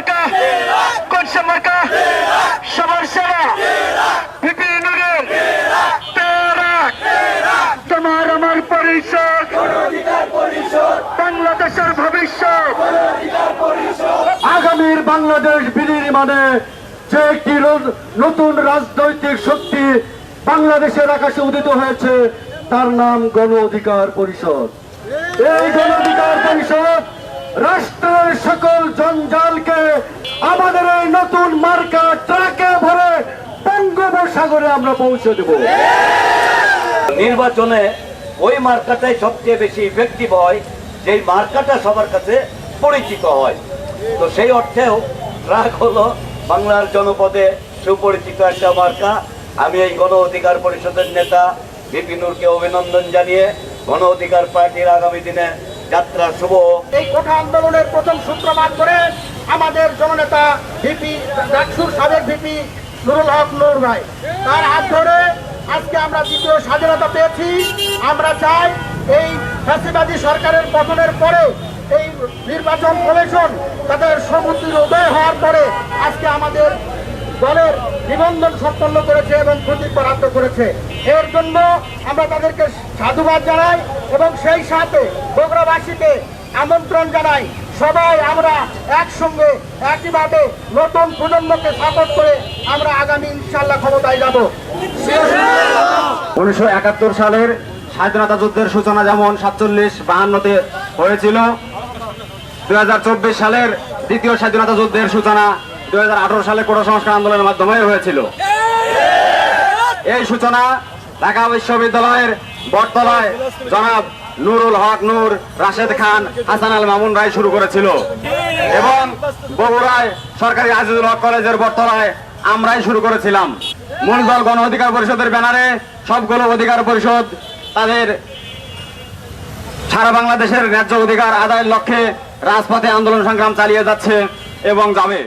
মার্কা? মার্কা? সবার সেরা। আগামীর বাংলাদেশ বিনির্মাণে যে একটি নতুন রাজনৈতিক শক্তি বাংলাদেশের আকাশে উদিত হয়েছে, তার নাম গণ অধিকার পরিষদ। এই গণ অধিকার পরিষদ রাষ্ট্রের সকল জঞ্জালকে নতুন মার্কা ট্রাকে ভরে বঙ্গোপসাগরে আমরা পৌঁছে দেব। নির্বাচনে ওই মার্কাটাই সবচেয়ে বেশি ইফেক্টিভ হয়, যেই মার্কাটা সবার কাছে পরিচিত হয়। তো সেই অর্থেও ট্রাক হলো বাংলার জনপদে সুপরিচিত একটা মার্কা। আমি এই গণ অধিকার পরিষদের নেতা বিপিনুরকে অভিনন্দন জানিয়ে গণ অধিকার পার্টির আগামী দিনে যাত্রা শুভ। এই কোঠা আন্দোলনের প্রথম সূত্রপাত করে আমাদের জননেতা ভিপি, ডাকসুর সাবেক ভিপি নুরুল হক নূর ভাই। তার হাত ধরে আজকে আমরা দ্বিতীয় স্বাধীনতা পেয়েছি। আমরা চাই এই ফ্যাসিবাদী সরকারের পতনের পরে এই নির্বাচন কমিশন তাদের সমুদ্রের উদয় হওয়ার পরে আজকে আমাদের দলের নিবন্ধন সম্পন্ন করেছে এবং ক্ষতি বরাদ্দ করেছে। এর জন্য আমরা তাদেরকে সাধুবাদ জানাই এবং সেই সাথে বগুড়াবাসীকে আমন্ত্রণ জানাই। সবাই আমরা একসঙ্গে, একইভাবে নতুন প্রজন্মকে সাপোর্ট করে আমরা আগামী ইনশাল্লাহ ক্ষমতায় যাব। উনিশশো একাত্তর সালের স্বাধীনতা যুদ্ধের সূচনা যেমন সাতচল্লিশ বাহান্নতে হয়েছিল, দুই হাজার চব্বিশ সালের দ্বিতীয় স্বাধীনতা যুদ্ধের সূচনা দুই হাজার আঠারো সালে কোটা সংস্কার আন্দোলনের মাধ্যমে হয়েছিল। এই সূচনা ঢাকা বিশ্ববিদ্যালয়ের বটতলায় জনাব নুরুল হক নূর, রাশেদ খান, হাসান আল মামুন রায় শুরু করেছিল। এবং বগুড়ায় সরকারি আজিজুল হক কলেজের বটতলায় আমরাই শুরু করেছিলাম। মূল দল গণ অধিকার পরিষদের ব্যানারে সবগুলো অধিকার পরিষদ তাদের সারা বাংলাদেশের ন্যায্য অধিকার আদায়ের লক্ষ্যে রাজপথে আন্দোলন সংগ্রাম চালিয়ে যাচ্ছে এবং যাবে।